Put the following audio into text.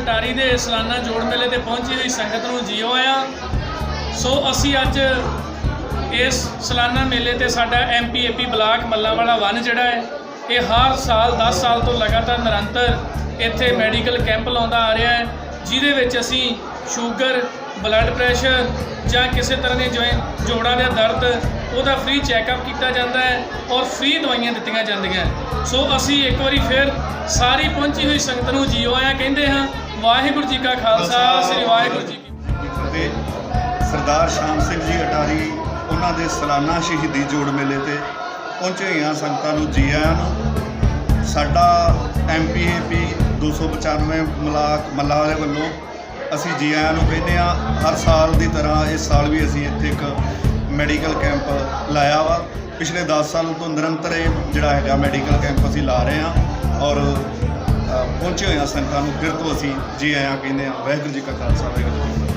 ਅਟਾਰੀ ਦੇ ਸਾਲਾਨਾ ਜੋੜ ਮੇਲੇ ਤੇ ਪਹੁੰਚੀ ਹੋਈ ਸੰਗਤ ਨੂੰ ਜੀਓ ਆਇਆ। ਸੋ ਅਸੀਂ ਅੱਜ ਇਸ ਸਲਾਨਾ ਮੇਲੇ ਤੇ ਸਾਡਾ ਐਮਪੀਏਪੀ ਬਲਾਕ ਮੱਲਾਂਵਾਲਾ ਵਨ ਜਿਹੜਾ ਹੈ, ਇਹ ਹਰ ਸਾਲ 10 ਸਾਲ ਤੋਂ ਲਗਾਤਾਰ ਨਿਰੰਤਰ ਇੱਥੇ ਮੈਡੀਕਲ ਕੈਂਪ ਲਾਉਂਦਾ ਆ ਰਿਹਾ ਹੈ, ਜਿਹਦੇ ਵਿੱਚ ਅਸੀਂ ਸ਼ੂਗਰ ਬਲੱਡ ਪ੍ਰੈਸ਼ਰ ਜਾਂ ਕਿਸੇ ਤਰ੍ਹਾਂ ਦੇ ਜਿਵੇਂ ਜੋੜਾਂ ਦੇ ਦਰਦ ਉਹਦਾ ਫ੍ਰੀ ਚੈੱਕਅਪ ਕੀਤਾ ਜਾਂਦਾ ਹੈ ਔਰ ਫ੍ਰੀ ਦਵਾਈਆਂ ਦਿੱਤੀਆਂ ਜਾਂਦੀਆਂ ਸੋ ਅਸੀਂ ਇੱਕ ਵਾਰੀ ਫਿਰ ਸਾਰੀ ਪਹੁੰਚੀ ਹੋਈ ਸੰਗਤ ਨੂੰ ਜੀਓ ਆਇਆ ਕਹਿੰਦੇ ਹਾਂ ਵਾਹਿਗੁਰੂ ਜੀ ਕਾ ਖਾਲਸਾ ਸ੍ਰੀ ਵਾਹਿਗੁਰੂ ਜੀ ਕੀ ਤੇ ਸਰਦਾਰ ਸ਼ਾਮ ਸਿੰਘ ਜੀ ਅਟਾਰੀ ਉਹਨਾਂ ਦੇ ਸਾਲਾਨਾ ਸ਼ਹੀਦੀ ਜੋੜ ਮੇਲੇ ਤੇ ਪਹੁੰਚੇ ਹੋਈਆਂ ਸੰਗਤਾਂ ਨੂੰ ਜੀ ਆਇਆਂ ਨੂੰ। ਸਾਡਾ ਐਮਪੀਏਪੀ 295 ਮਲਾਕ ਮੱਲਾ ਵਾਲੇ ਵੱਲੋਂ ਅਸੀਂ ਜੀ ਆਇਆਂ ਨੂੰ ਕਹਿੰਦੇ ਆ ਹਰ ਸਾਲ ਦੀ ਤਰ੍ਹਾਂ ਇਸ ਸਾਲ ਵੀ ਅਸੀਂ ਇੱਥੇ ਇੱਕ ਮੈਡੀਕਲ ਕੈਂਪ ਲਾਇਆ ਵਾ। ਪਿਛਲੇ 10 ਸਾਲ ਤੋਂ ਨਿਰੰਤਰ ਇਹ ਜਿਹੜਾ ਹੈਗਾ ਮੈਡੀਕਲ ਕੈਂਪ ਅਸੀਂ ਲਾ ਰਹੇ ਹਾਂ ਔਰ ਪਹੁੰਚੇ ਹੋਏ ਹੋਈਆਂ ਸੰਗਤਾਂ ਨੂੰ। ਫਿਰ ਤੋਂ ਅਸੀਂ ਜੀ ਆਇਆਂ ਕਹਿੰਦੇ ਆ ਵਾਹਿਗੁਰੂ ਜੀ ਕਾ ਖਾਲਸਾ, ਵਾਹਿਗੁਰੂ ਜੀ